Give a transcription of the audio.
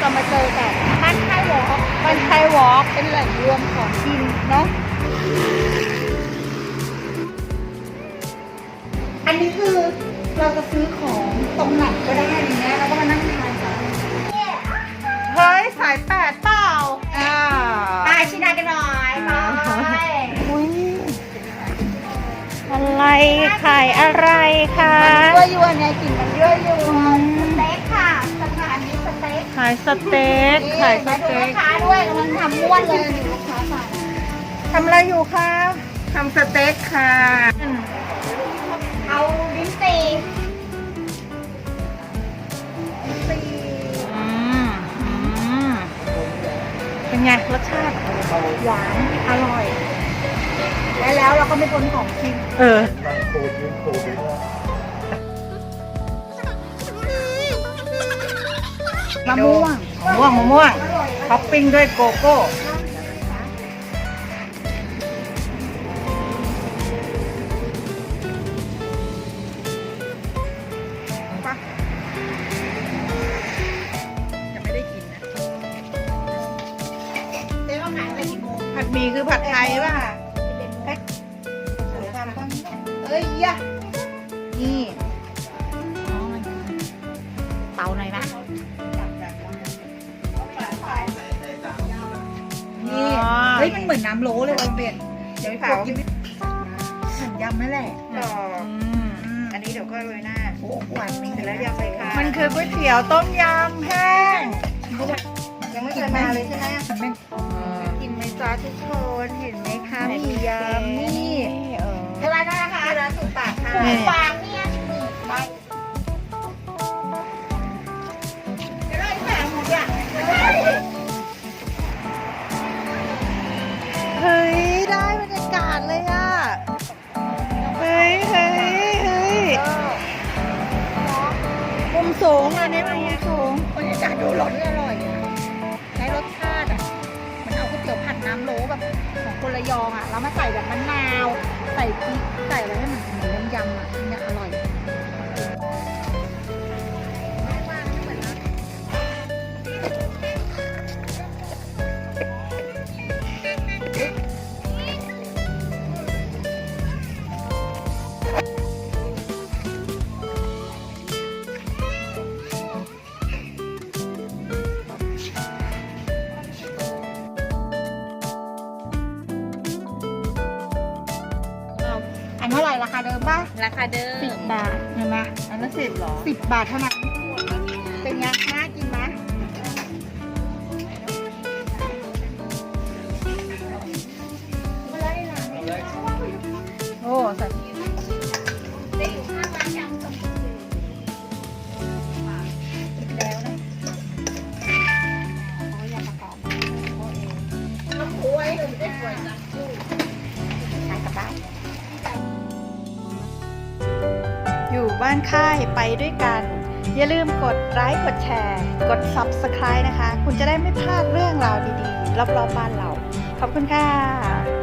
จะมาเจอกับบ้านค่ายวอล์บ้านค่ายวอล์เป็นแหล่งรวมของกินเนาะอันนี้คือเราจะซื้อของตรงไหนก็ได้ย่งเงี้ยเรวก็มานั่งทานกันเฮ้ยสายแปดเปล่าอ่าไชินากันหน่อยไปอุ้ยอะไรขายอะไรคะมันยั่วยวนไงกลิ่นมันยั่วยวนายสเต็กขายสมาดูเต็ลูกกค้าด้วยกำลังทำม้วนเลยดูลูกค้าสั่งทำอะไรอยู่คะทำสเต็กค่ะ เอาลิ้นตีอืมอืมเป็นไงรสชาติหวานอร่อย และแล้วเราก็ไม่พ้นของกินเออ มะม่วงมะม่วงมะม่วงท็อปปิ้งด้วยโกโก้จะไม่ได้กินนะเจ๊ต้องหาไปกี่โมงผัดหมี่คือผัดไทยป่ะเอ้ยยะนี่เตาหน่อยนะ เฮ้ยมันเหมือนน้ำโล้เลยเราเบ็ดเดี๋ยวไปเผากินหั่นยำนั่นแหละอืมอันนี้เดี๋ยวก็โรยหน้าโอ้หวานมีเสร็จแล้วยำใส่ข้าวมันคือก๋วยเตี๋ยวต้มยำแห้งยังไม่เคยมาเลยใช่ไหมแม่งกินไหมจ้าทุกคนเห็นไหมคะมียำนี่เอออะไรนะคะร้านสุดปากค่ะ สูงอะในมุมสูงบรรยากาศดูร้อนอร่อยใช้รสชาติอะ มันเอาก๋วยเตี๋ยวผัดน้ำโลแบบของคนระยองอะ แล้วมาใส่แบบมะนาว ใส่พริก ใส่อะไรให้มันเหมือนยำอะเนี่ยอร่อย อันเท่าไหร่ราคาเดิมป่ะราคาเดิสิมบบาทเห็นไหมอันนั้นสิบเหรอสิบบาทเท่านั้นเป็นไงน่ากินไหมโอ้ใส่ได้อยู่ข้างร้านยำสมบูรณ์แล้วนะโอ้ยยำประกอบน้ำหมูไว้หนึ่งได้สวยจังใช้กลับบ้าน บ้านค่ายไปด้วยกัน อย่าลืมกดไลค์กดแชร์ กด Subscribe นะคะ คุณจะได้ไม่พลาดเรื่องราวดีๆรอบๆบ้านเรา ขอบคุณค่ะ